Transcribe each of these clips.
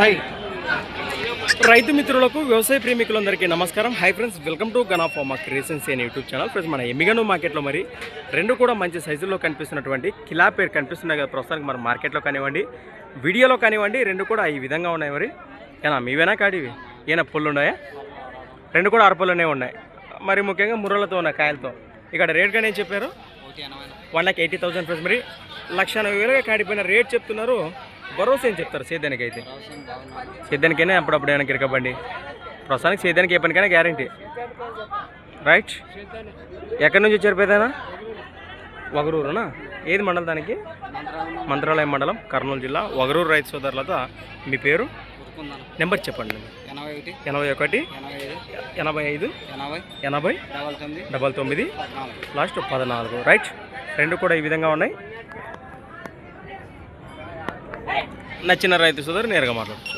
Hi. రైతు మిత్రులకు వ్యవసాయ ప్రేమికులందరికీ నమస్కారం. Hi friends welcome to Gana of creations అనే యూట్యూబ్ ఛానల్. ఫ్రెండ్స్ మన ఎమిగను మార్కెట్లో మరి రెండు కూడా మంచి సైజుల్లో కనిపిస్తున్నటువంటి కిలా పేరు కనిపిస్తున్నాయి కదా ప్రస్తుతానికి మన మార్కెట్లో కానివ్వండి వీడియోలో కానివ్వండి రెండు కూడా ఈ విధంగా ఉన్నాయి మరి. ఏనా మీవేనా కాడివి ఏనా పుల్లు ఉన్నాయా రెండు కూడా అరపల్లోనే ఉన్నాయి. మరి ముఖ్యంగా ముర్రలతో ఉన్నాయి కాయలతో. ఇక్కడ రేట్ కానీ ఏం చెప్పారు? One lakh eighty thousand friends మరి లక్ష ఎనభై వేలుగా కాడిపోయిన రేట్ చెప్తున్నారు. భరోసా ఏం చెప్తారు సేద్యానికి అయితే? సేద్యానికైనా అప్పుడప్పుడు ఏమైనా కిరకబండి ప్రస్తుతానికి సేద్యానికి ఏ పనికైనా గ్యారంటీ రైట్ ఎక్కడి నుంచి వచ్చారు పేదనా వగరూరునా? ఏది మండలం దానికి? మంత్రాలయం. మండలం కర్నూలు జిల్లా. వగరూరు రైతు సోదరులతో మీ పేరు? నెంబర్ చెప్పండి. ఎనభై ఒకటి ఎనభై ఐదు ఎనభై డబల్ తొమ్మిది లాస్ట్ పద్నాలుగు. రైట్ రెండు కూడా ఈ విధంగా ఉన్నాయి. నచ్చిన రైతు సోదరు నేరుగా మాట్లాడచ్చు.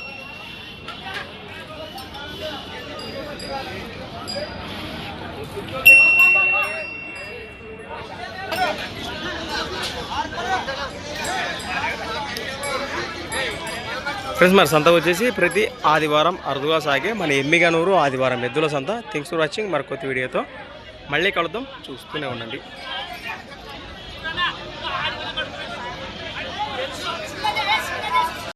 ఫ్రెండ్స్ మరి సంత వచ్చేసి ప్రతి ఆదివారం అరుదుగా సాగే మన ఎమ్మిగనూరు ఆదివారం ఎద్దుల సంత. థింగ్స్ ఫర్ వాచింగ్ మరి కొత్త వీడియోతో మళ్ళీ కలుద్దాం. చూస్తూనే ఉండండి.